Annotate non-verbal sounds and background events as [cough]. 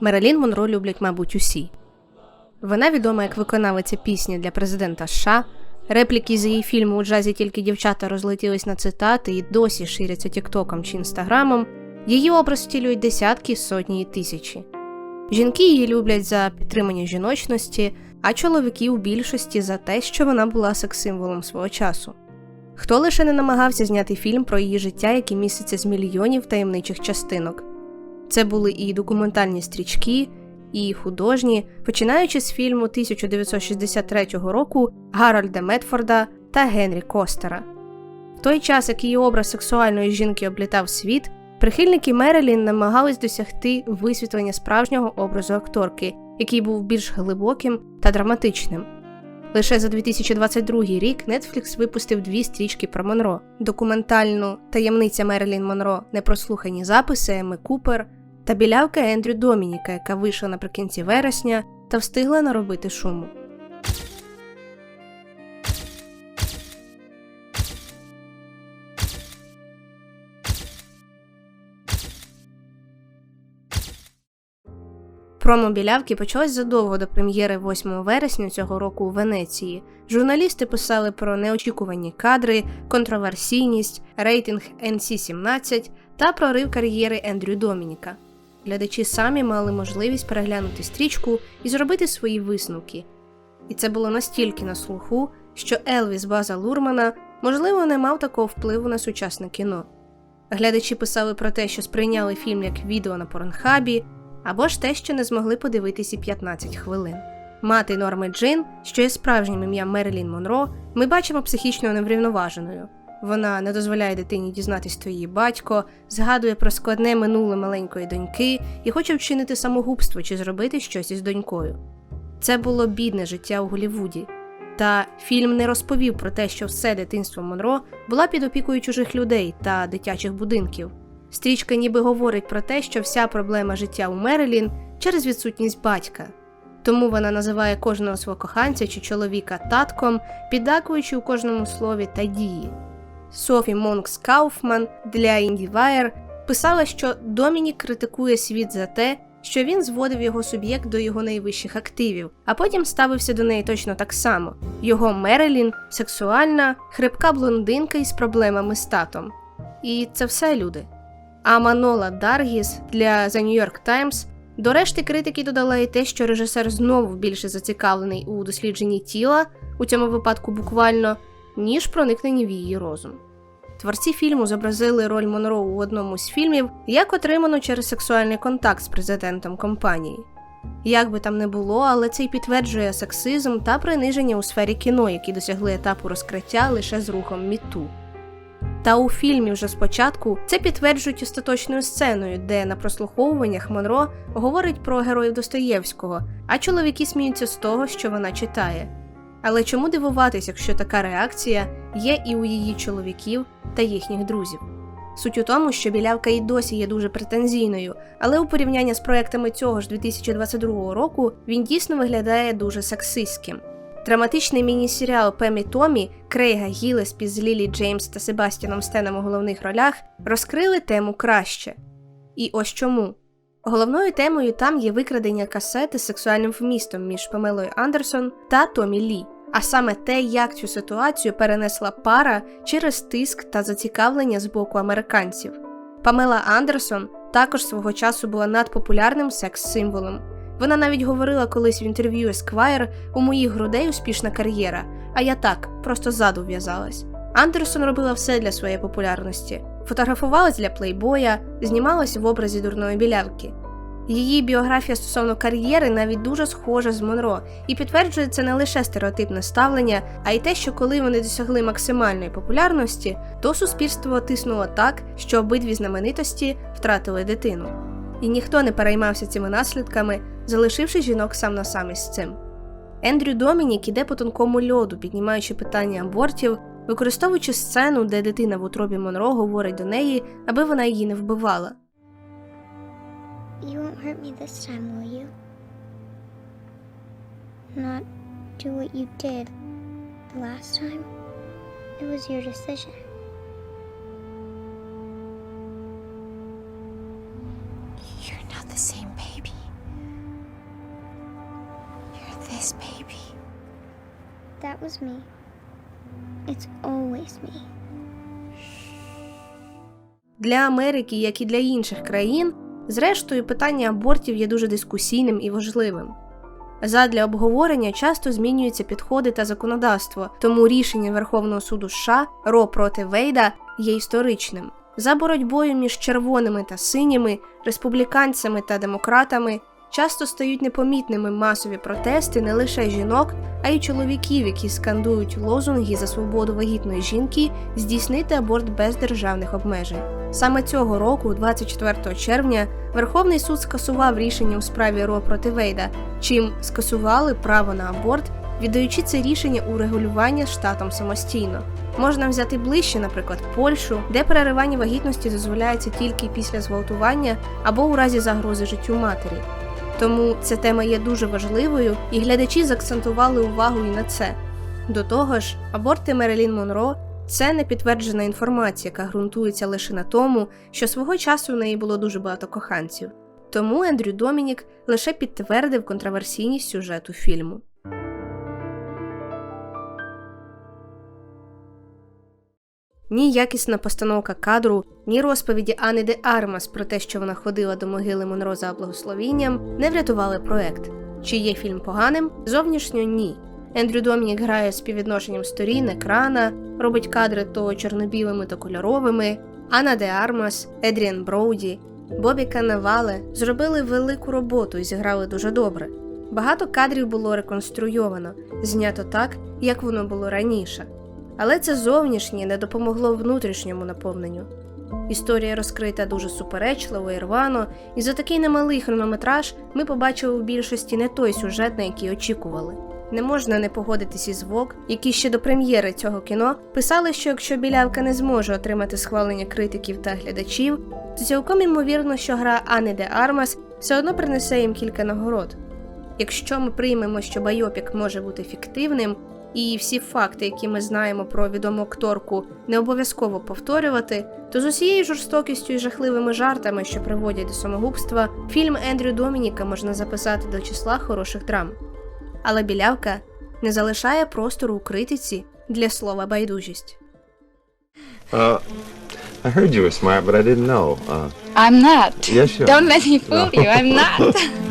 Мерелін Монро люблять, мабуть, усі. Вона відома як виконавиця пісні для президента США. Репліки з її фільму у джазі тільки дівчата розлетілись на цитати і досі ширяться тіктоком чи інстаграмом. Її образ втілюють десятки, сотні і тисячі. Жінки її люблять за підтримання жіночності, а чоловіки у більшості за те, що вона була секс-символом свого часу. Хто лише не намагався зняти фільм про її життя, який міститься з мільйонів таємничих частинок. Це були і документальні стрічки, і художні, починаючи з фільму 1963 року Гарольда Медфорда та Генрі Костера. В той час, як її образ сексуальної жінки облітав світ, прихильники Мерелін намагались досягти висвітлення справжнього образу акторки, який був більш глибоким та драматичним. Лише за 2022 рік Netflix випустив дві стрічки про Монро: документальну таємниця Мерлін Монро непрослухані записи Еми Купер та білявка Ендрю Домініка, яка вийшла наприкінці вересня та встигла наробити шуму. Промо білявки почалось задовго до прем'єри 8 вересня цього року у Венеції. Журналісти писали про неочікувані кадри, контроверсійність, рейтинг NC-17 та прорив кар'єри Ендрю Домініка. Глядачі самі мали можливість переглянути стрічку і зробити свої висновки. І це було настільки на слуху, що Елвіс База Лурмана, можливо, не мав такого впливу на сучасне кіно. Глядачі писали про те, що сприйняли фільм як відео на порнхабі, або ж те, що не змогли подивитися 15 хвилин. Мати Норми Джин, що є справжнім ім'ям Мерилін Монро, ми бачимо психічно неврівноваженою. Вона не дозволяє дитині дізнатись, хто її батько, згадує про складне минуле маленької доньки і хоче вчинити самогубство чи зробити щось із донькою. Це було бідне життя у Голлівуді. Та фільм не розповів про те, що все дитинство Монро була під опікою чужих людей та дитячих будинків. Стрічка ніби говорить про те, що вся проблема життя у Мерелін через відсутність батька. Тому вона називає кожного свого коханця чи чоловіка татком, піддакуючи у кожному слові та дії. Софі Монкс Кауфман для IndieWire писала, що Домінік критикує світ за те, що він зводив його суб'єкт до його найвищих активів, а потім ставився до неї точно так само. Його Мерелін сексуальна, хрипка блондинка із проблемами з татом. І це все люди. А Манола Даргіс для The New York Times до решти критики додала і те, що режисер знову більше зацікавлений у дослідженні тіла, у цьому випадку буквально, ніж проникненні в її розум. Творці фільму зобразили роль Монро у одному з фільмів як отримано через сексуальний контакт з президентом компанії. Як би там не було, але це й підтверджує сексизм та приниження у сфері кіно, які досягли етапу розкриття лише з рухом Міту. Та у фільмі вже спочатку це підтверджують остаточною сценою, де на прослуховуваннях Монро говорить про героїв Достоєвського, а чоловіки сміються з того, що вона читає. Але чому дивуватись, якщо така реакція є і у її чоловіків та їхніх друзів? Суть у тому, що білявка і досі є дуже претензійною, але у порівнянні з проектами цього ж 2022 року він дійсно виглядає дуже сексистським. Драматичний міні-серіал Пемі Томі Крейга Гілеспі з Лілі Джеймс та Себастіном Стеном у головних ролях розкрили тему краще. І ось чому. Головною темою там є викрадення касети з сексуальним вмістом між Памелою Андерсон та Томі Лі, а саме те, як цю ситуацію перенесла пара через тиск та зацікавлення з боку американців. Памела Андерсон також свого часу була надпопулярним секс-символом. Вона навіть говорила колись в інтерв'ю Esquire у моїх грудей успішна кар'єра, а я так, просто ззаду в'язалась. Андерсон робила все для своєї популярності, фотографувалась для плейбоя, знімалась в образі дурної білявки. Її біографія стосовно кар'єри навіть дуже схожа з Монро і підтверджує це не лише стереотипне ставлення, а й те, що коли вони досягли максимальної популярності, то суспільство тиснуло так, що обидві знаменитості втратили дитину. І ніхто не переймався цими наслідками, залишивши жінок сам на сам із цим. Ендрю Домінік іде по тонкому льоду, піднімаючи питання абортів, використовуючи сцену, де дитина в утробі Монро говорить до неї, аби вона її не вбивала. You won't hurt me this time, will you? Not do what you did the last time? It was your decision. This baby. That was me. It's always me. Для Америки, як і для інших країн, зрештою питання абортів є дуже дискусійним і важливим. Задля обговорення часто змінюються підходи та законодавство, тому рішення Верховного суду США Ро проти Вейда є історичним. За боротьбою між червоними та синіми, республіканцями та демократами часто стають непомітними масові протести не лише жінок, а й чоловіків, які скандують лозунги за свободу вагітної жінки здійснити аборт без державних обмежень. Саме цього року, 24 червня, Верховний суд скасував рішення у справі Ро проти Вейда, чим скасували право на аборт, віддаючи це рішення у регулювання штатом самостійно. Можна взяти ближче, наприклад, Польщу, де переривання вагітності дозволяється тільки після зґвалтування або у разі загрози життю матері. Тому ця тема є дуже важливою, і глядачі заакцентували увагу і на це. До того ж, аборти Мерелін Монро це не підтверджена інформація, яка ґрунтується лише на тому, що свого часу в неї було дуже багато коханців. Тому Ендрю Домінік лише підтвердив контроверсійність сюжету фільму. Ні якісна постановка кадру, ні розповіді Ани де Армас про те, що вона ходила до могили Монро за благословінням, не врятували проект. Чи є фільм поганим? Зовнішньо ні. Ендрю Домінік грає з співвідношенням сторін, екрана, робить кадри то чорно-білими, то кольоровими. Анна де Армас, Едріан Броуді, Бобі Канавале зробили велику роботу і зіграли дуже добре. Багато кадрів було реконструйовано, знято так, як воно було раніше. Але це зовнішнє не допомогло внутрішньому наповненню. Історія розкрита дуже суперечливо і рвано, і за такий немалий хронометраж ми побачили у більшості не той сюжет, на який очікували. Не можна не погодитись із Вок, які ще до прем'єри цього кіно писали, що якщо білявка не зможе отримати схвалення критиків та глядачів, то цілком ймовірно, що гра Ани де Армас все одно принесе їм кілька нагород. Якщо ми приймемо, що байопік може бути фіктивним, і всі факти, які ми знаємо про відому акторку, не обов'язково повторювати, то з усією жорстокістю і жахливими жартами, що приводять до самогубства, фільм Ендрю Домініка можна записати до числа хороших драм. Але білявка не залишає простору у критиці для слова байдужість. Uh, I heard you were smart, but I didn't know. Uh, I'm not. Yeah, sure. Don't let me fool No. you. I'm not. [laughs]